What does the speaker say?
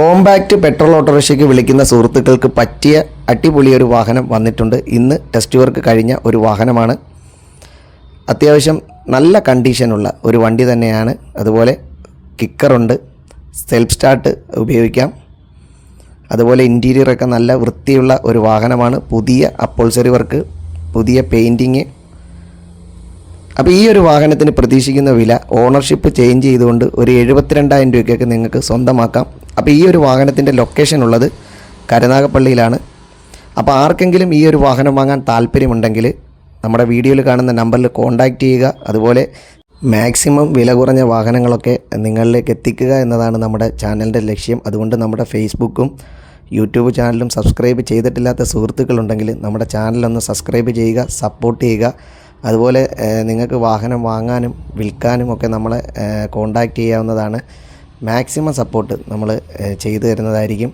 Compact petrol ഓട്ടോറിക്ഷയ്ക്ക് വിളിക്കുന്ന സുഹൃത്തുക്കൾക്ക് പറ്റിയ അടിപൊളിയൊരു വാഹനം വന്നിട്ടുണ്ട്. ഇന്ന് ടെസ്റ്റ് വർക്ക് കഴിഞ്ഞ ഒരു വാഹനമാണ്. അത്യാവശ്യം നല്ല കണ്ടീഷനുള്ള ഒരു വണ്ടി തന്നെയാണ്. അതുപോലെ കിക്കറുണ്ട് സെൽഫ് സ്റ്റാർട്ട് ഉപയോഗിക്കാം. അതുപോലെ ഇന്റീരിയറൊക്കെ നല്ല വൃത്തിയുള്ള ഒരു വാഹനമാണ്. പുതിയ അപ്പോൾസറി വർക്ക് പുതിയ പെയിന്റിങ് അപ്പോൾ ഈ ഒരു വാഹനത്തിന് പ്രതീക്ഷിക്കുന്ന വില ഓണർഷിപ്പ് ചേഞ്ച് ചെയ്തുകൊണ്ട് ഒരു എഴുപത്തിരണ്ടായിരം രൂപയ്ക്കൊക്കെ നിങ്ങൾക്ക് സ്വന്തമാക്കാം. അപ്പോൾ ഈ ഒരു വാഹനത്തിന്റെ ലൊക്കേഷൻ ഉള്ളത് കരുനാഗപ്പള്ളിയിലാണ്. അപ്പോൾ ആർക്കെങ്കിലും ഈ ഒരു വാഹനം വാങ്ങാൻ താല്പര്യമുണ്ടെങ്കിൽ നമ്മുടെ വീഡിയോയിൽ കാണുന്ന നമ്പറിൽ കോൺടാക്റ്റ് ചെയ്യുക. അതുപോലെ മാക്സിമം വില കുറഞ്ഞ വാഹനങ്ങളൊക്കെ നിങ്ങളിലേക്ക് എത്തിക്കുക എന്നതാണ് നമ്മുടെ ചാനലിന്റെ ലക്ഷ്യം. അതുകൊണ്ട് നമ്മുടെ ഫേസ്ബുക്കും യൂട്യൂബ് ചാനലും സബ്സ്ക്രൈബ് ചെയ്തിട്ടില്ലാത്ത സുഹൃത്തുക്കളുണ്ടെങ്കിൽ നമ്മുടെ ചാനലൊന്ന് സബ്സ്ക്രൈബ് ചെയ്യുക സപ്പോർട്ട് ചെയ്യുക. അതുപോലെ നിങ്ങൾക്ക് വാഹനം വാങ്ങാനും വിൽക്കാനും ഒക്കെ നമ്മളെ കോണ്ടാക്റ്റ് ചെയ്യാവുന്നതാണ്. മാക്സിമം സപ്പോർട്ട് നമ്മൾ ചെയ്തു തരുന്നതായിരിക്കും.